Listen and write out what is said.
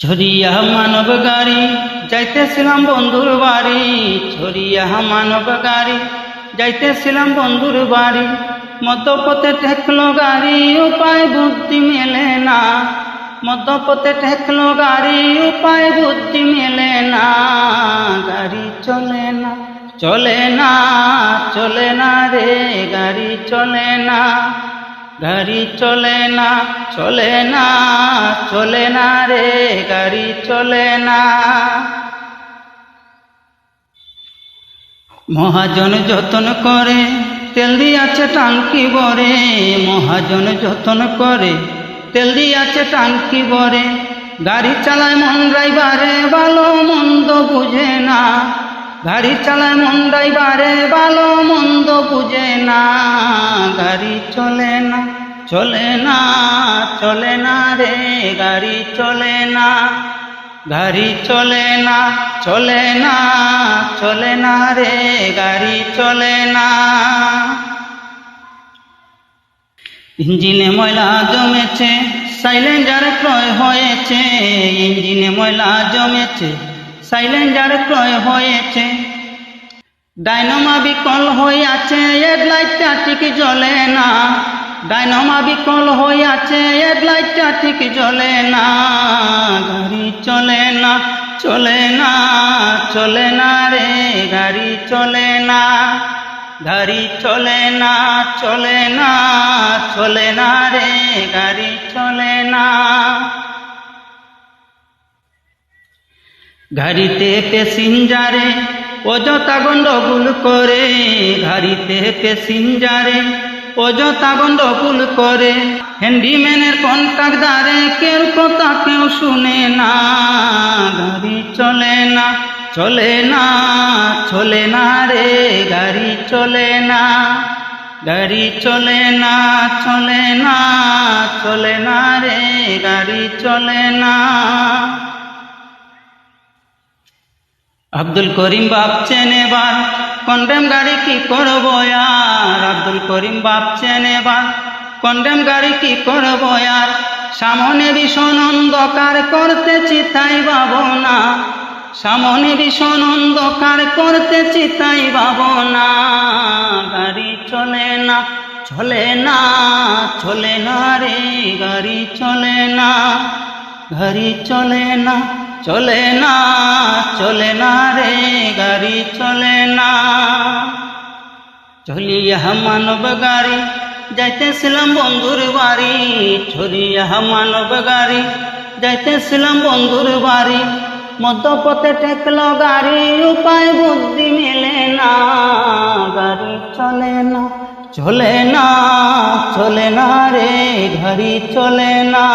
ছড়িয়া মানব গাড়ি, যাইতেছিলাম বন্ধুর বাড়ি। ছড়িয়া মানব গাড়ি, যাইতেছিলাম বন্ধুর বাড়ি। মধ্যপথে ঠেকলো গাড়ি, উপায় বুদ্ধি মেলে না। মধ্যপথে ঠেকলো গাড়ি, উপায় বুদ্ধি মেলে না। গাড়ি চলে না চলে না চলে না রে, গাড়ি চলে না। গাড়ি চলে না চলে না চলে না রে, গাড়ি চলে না। মহাজন যতন করে, তেল দিয়াছে টানকি বরে। মহাজন যতন করে, তেল দিয়াছে টানকি বরে। গাড়ি চালায় মন ড্রাইভারে, ভালো মন্দ বুঝে না। গাড়ি চালায় মন ড্রাইভারে, ভালো মন্দ বুঝে না। গাড়ি চলে না চলে না চলে না রে, গাড়ি চলে না। গাড়ি চলে না চলে না চলে না রে, গাড়ি চলে না। ইঞ্জিনে ময়লা জমেছে, সাইলেন্ডার ক্রয় হয়েছে। ইঞ্জিনে ময়লা জমেছে, সাইলেন্ডার ক্রয় হয়েছে। ডাইনোমা বিকল হয়ে আছে, হেডলাইটটা ঠিক জ্বলে না। ডাইনামা বিকল হয়ে আছে হেডলাইটটা ঠিক জ্বলে না, গাড়ি চলে না চলে না চলে না রে, গাড়ি চলে না, গাড়ি চলে না চলে না চলে না রে, গাড়ি চলে না। গাড়িতে প্যাসেঞ্জারে, অযথা গন্ডগোল করে, গাড়িতে প্যাসেঞ্জারে অযথা গন্ডগোল করে। হ্যান্ডিম্যানের কন্ট্রাক্টারে কেউ কথা কেউ শুনে না। গাড়ি চলে না চলে না চলে না রে, গাড়ি চলে না। গাড়ি চলে না চলে না চলে না রে, গাড়ি চলে না। আব্দুল করিম ভাবছেন এবার কন্ডেম গাড়ি কি করব আর? আব্দুল করিম ভাবছেন এবার কন্ডেম গাড়ি কি করব আর? সামনে ভীষণ অন্ধকার করতেছি তাই ভাবনা সামনে ভীষণ অন্ধকার করতেছি তাই ভাবনা গাড়ি চলে না চলে না চলে না রে, গাড়ি চলে না, গাড়ি চলে না। চলে না চলে না রে গাড়ি, চলে না। চলিয়া মানব গাড়ি, যাইতেছিলাম বন্ধুর বাড়ি। ছড়িয়া মানব গাড়ি, যাইতেছিলাম বন্ধুর বাড়ি। মধ্যপথে টেকলো গাড়ি, উপায় বুদ্ধি মেলে না। গাড়ি চলে না চলে না চলে না রে গাড়ি, চলে না।